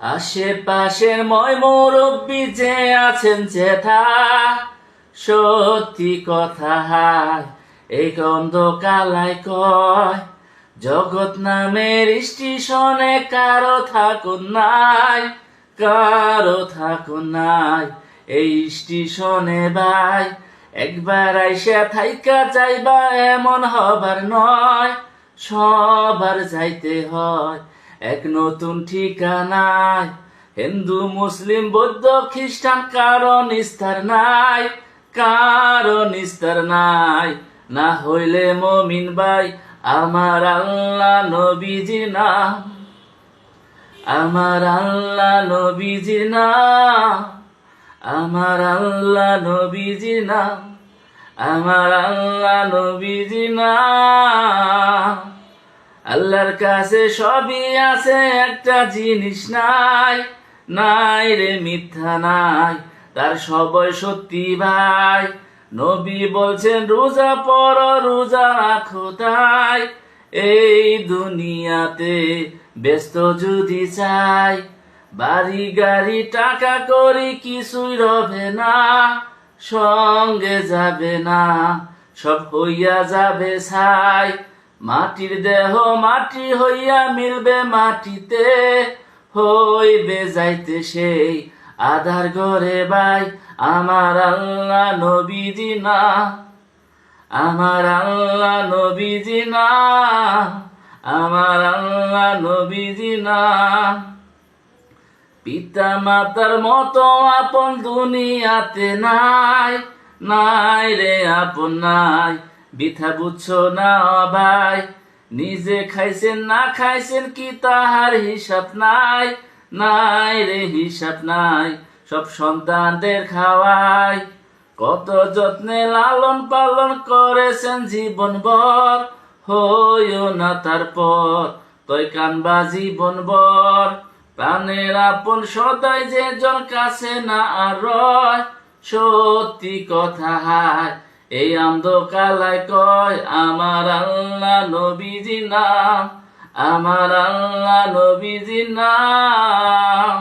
আশেপাশের ময় মুরব্বী যে আছেন যেথা সত্যি কথা হায়, এই গন্ধ কালাই কয়, জগৎ নামের স্টেশনে কারও থাকুন নাই, কারও থাকুন নাই, এই স্টেশনে ভাই একবার আইসা থাইকা যাইবা এমন হবার নয়, সবার যাইতে হয় এক নতুন ঠিকানায়। হিন্দু, মুসলিম, বৌদ্ধ, খ্রিস্টান কারও নিস্তার নাই কারও নিস্তার নাই। না হইলে মমিন ভাই, আমার আল্লাহ নবীজি নাম আমার আল্লাহ নবীজি নাম আমার আল্লাহ নবীজি নাম আমার আল্লাহ নবীজি নাম আল্লাহর কাছে সবই আছে, একটা জিনিস নাই নাই রে মিথ্যা নাই, তার সবই সত্যি ভাই। নবী বলছেন, রোজা পর রোজা রাখো তাই, এই দুনিয়াতে ব্যস্ত যদি চাই, বাড়ি গাড়ি টাকা করি কিছুই রবে না, সঙ্গে যাবে না, সব হইয়া যাবে ছাই। মাটির দেহ মাটি হইয়া মিলবে মাটিতে, হইবে যাইতে সেই আধার ঘরে ভাই আমার আল্লাহ নবীজি না, আমার আল্লাহ নবীজি না, আমার আল্লাহ নবীজি না। পিতা মাতার মতো আপন দুনিয়াতে নাই নাই রে আপন নাই। বিথা বুঝছ না ভাই? নিজে খাইছেন, না খাইছেন কি তাহার হিসাব নাই? নাই রে হিসাব নাই, সব সন্তানদের খাওয়াই। কত যত্নে লালন পালন করেছেন জীবন ভর হইও না তারপর তই কানবা জীবন ভর প্রাণের আপন সদাই যে জন কাছে না আর রয় সত্যি কথা হায়। এই আন্দ কালায় কয় আমার আল্লাহ নবীজি না আমার আল্লাহ নবীজি নাম